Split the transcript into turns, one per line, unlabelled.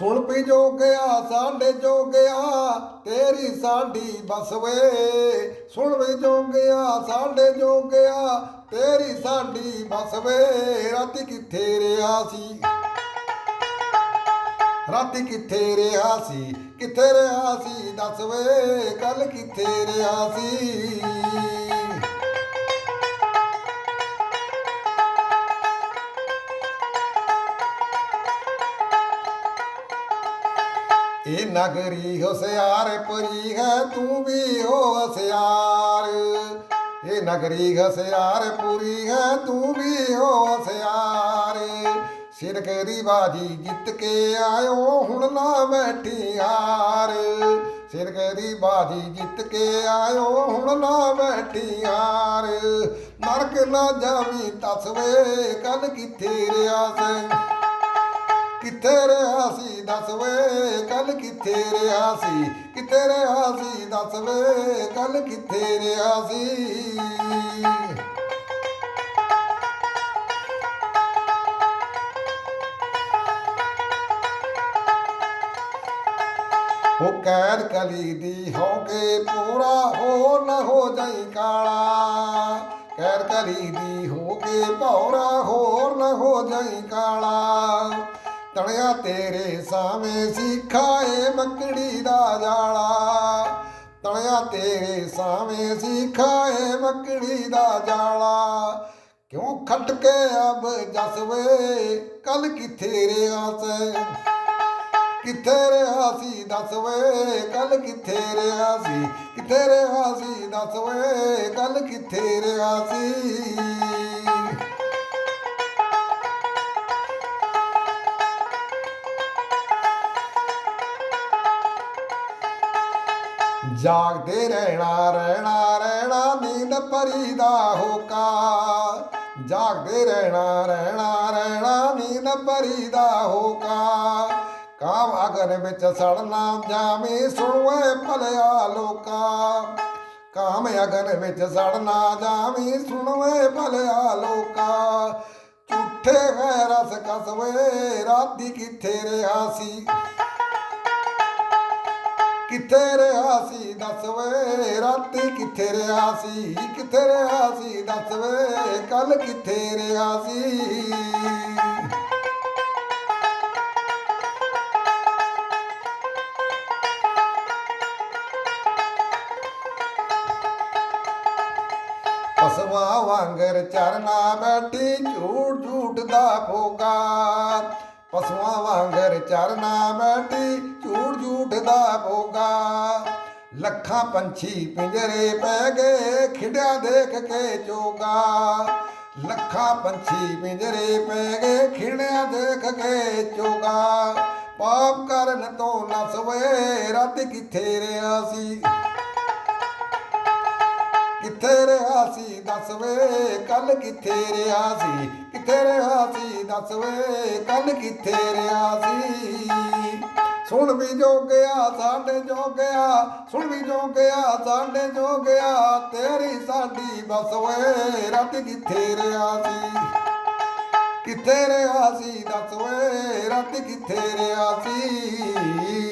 ਸੁਣ ਪੀ ਜੋ ਗਿਆ ਸਾਡੇ ਜੋ ਗਿਆ ਤੇਰੀ ਸਾਡੀ ਬਸ ਵੇ। ਸੁਣ ਵੀ ਜੋ ਗਿਆ ਸਾਡੇ ਜੋ ਗਿਆ ਤੇਰੀ ਸਾਡੀ ਬਸ ਵੇ। ਰਾਤੀ ਕਿੱਥੇ ਰਿਹਾ ਸੀ? ਰਾਤੀ ਕਿੱਥੇ ਰਿਹਾ ਸੀ? ਕਿੱਥੇ ਰਿਹਾ ਸੀ? ਦੱਸ ਵੇ ਕੱਲ ਕਿੱਥੇ ਰਿਹਾ ਸੀ? ਇਹ ਨਗਰੀ ਹੁਸਿਆਰ ਪਰੀ ਹੈ, ਤੂੰ ਵੀ ਹੋਸਿਆਰ। ਇਹ ਨਗਰੀ ਹੁਸਿਆਰ ਪੁਰੀ ਹੈ, ਤੂੰ ਵੀ ਹੋ ਹੁਸਿਆਰ। ਸਿਰ ਕਰੀ ਬਾਜੀ ਜਿੱਤ ਕੇ ਆਇਓ, ਹੁਣ ਨਾ ਬੈਠੀ ਹਾਰ। ਸਿਰ ਕਰੀ ਬਾਜੀ ਜਿੱਤ ਕੇ ਆਇਓ, ਹੁਣ ਨਾ ਬੈਠੀ ਹਾਰ। ਨਰਕ ਨਾ ਜਾਵੀਂ ਤਸਵੇ ਕੱਲ ਕਿੱਥੇ ਰਿਆ ਸੈਂ? ਕਿੱਥੇ ਰਿਆ ਸੀ ਦੱਸਵੇ ਕਿੱਥੇ ਰਿਹਾ ਸੀ? ਕਿੱਥੇ ਰਿਹਾ ਸੀ? ਦੱਸ ਵੇ ਕੱਲ ਕਿੱਥੇ ਰਿਹਾ ਸੀ? ਉਹ ਕੈਦ ਕਲੀ ਦੀ ਹੋ ਕੇ ਪੂਰਾ ਹੋ ਨਾ ਹੋ ਜਾਈ ਕਾਲਾ। ਕੈਦ ਕਲੀ ਦੀ ਹੋ ਕੇ ਭੌਰਾ ਹੋ ਨਾ ਹੋ ਜਾਈ ਕਾਲਾ। ਤਣਿਆ ਤੇਰੇ ਸਾਵੇਂ ਸਿਖਾਏ ਮੱਕੜੀ ਦਾ ਜਾਲਾ। ਤਣਿਆ ਤੇਰੇ ਸਾਵੇਂ ਸਿਖਾਏ ਮੱਕੜੀ ਦਾ ਜਾਲਾ। ਕਿਉਂ ਖੱਟ ਕੇ ਅਬ ਜਸਵੇ ਕੱਲ ਕਿੱਥੇ ਰਿਆ ਸੈ? ਕਿੱਥੇ ਰਿਹਾ ਸੀ ਦੱਸ ਵੇ ਕੱਲ ਕਿੱਥੇ ਰਿਹਾ ਸੀ? ਕਿੱਥੇ ਰਿਹਾ ਸੀ ਦੱਸ ਵੇ ਕੱਲ ਕਿੱਥੇ ਰਿਹਾ ਸੀ? ਜਾਗਦੇ ਰਹਿਣਾ ਰਹਿਣਾ ਰਹਿਣਾ ਨੀਂਦ ਪਰੀ ਦਾ ਹੋਕਾ ਜਾਗਦੇ ਰਹਿਣਾ ਰਹਿਣਾ ਰਹਿਣਾ ਨੀਂਦ ਪਰੀ ਦਾ ਹੋਕਾ ਕਾਮ ਅਗਨ ਵਿੱਚ ਸੜਨਾ ਜਾਵੇਂ, ਸੁਣਵੇ ਭਲਿਆ ਲੋਕਾ। ਕਾਮ ਅਗਨ ਵਿੱਚ ਸੜਨਾ ਜਾਵੇਂ, ਸੁਣਵੇ ਭਲਿਆ ਲੋਕਾ। ਝੂਠੇ ਵੈ ਰਸ ਕਸਵੇ, ਰਾਤੀ ਕਿੱਥੇ ਰਿਹਾ ਸੀ? ਕਿੱਥੇ ਰਿਹਾ ਸੀ, ਦੱਸ ਵੇ, ਰਾਤੀ ਕਿੱਥੇ ਰਿਹਾ ਸੀ, ਕਿੱਥੇ ਰਿਹਾ ਸੀ, ਦੱਸ ਵੇ ਕੱਲ ਕਿੱਥੇ ਰਿਹਾ ਸੀ? ਪਸਵਾ ਵਾਂਗਰ ਚਰਨਾ ਬੈਠੀ, ਝੂਠ ਝੂਠ ਦਾ ਭੋਗਾ ਪਸਵਾ ਵਾਂਗਰ ਚਰਨਾ ਬੈਠੀ ਝੂਠ ਭੋਗਾ ਲੱਖਾਂ ਪੰਛੀ ਪਿੰਜਰੇ ਪੈ ਗਏ ਖਿੜਿਆ ਦੇਖ ਕੇ ਚੋਗਾ। ਲੱਖਾਂ ਪੰਛੀ ਪਿੰਜਰੇ ਪੈ ਗਏ ਖਿੜਿਆ ਦੇਖ ਕੇ ਚੋਗਾ। ਪਾਪ ਕਰਨ ਤੋਂ ਨਸਵੇ ਰੱਤ ਕਿੱਥੇ ਰਿਆ ਸੀ? ਕਿੱਥੇ ਰਿਹਾ ਸੀ, ਦੱਸ ਵੇ, ਕੱਲ ਕਿੱਥੇ ਰਿਹਾ ਸੀ? ਕਿੱਥੇ ਰਿਹਾ ਸੀ, ਦੱਸ ਵੇ, ਕੱਲ ਕਿੱਥੇ ਰਿਹਾ ਸੀ? ਸੁਣ ਵੀ ਜੋ ਗਿਆ ਸਾਡੇ ਜੋ ਗਿਆ ਸੁਣ ਵੀ ਜੋ ਗਿਆ ਸਾਡੇ ਜੋ ਗਿਆ ਤੇਰੀ ਸਾਡੀ ਬਸ ਵੇ ਰੱਤ ਕਿੱਥੇ ਰਿਹਾ ਸੀ? ਕਿੱਥੇ ਰਿਹਾ ਸੀ? ਦੱਸ ਵੇ ਰੱਤ ਕਿੱਥੇ ਰਿਹਾ ਸੀ?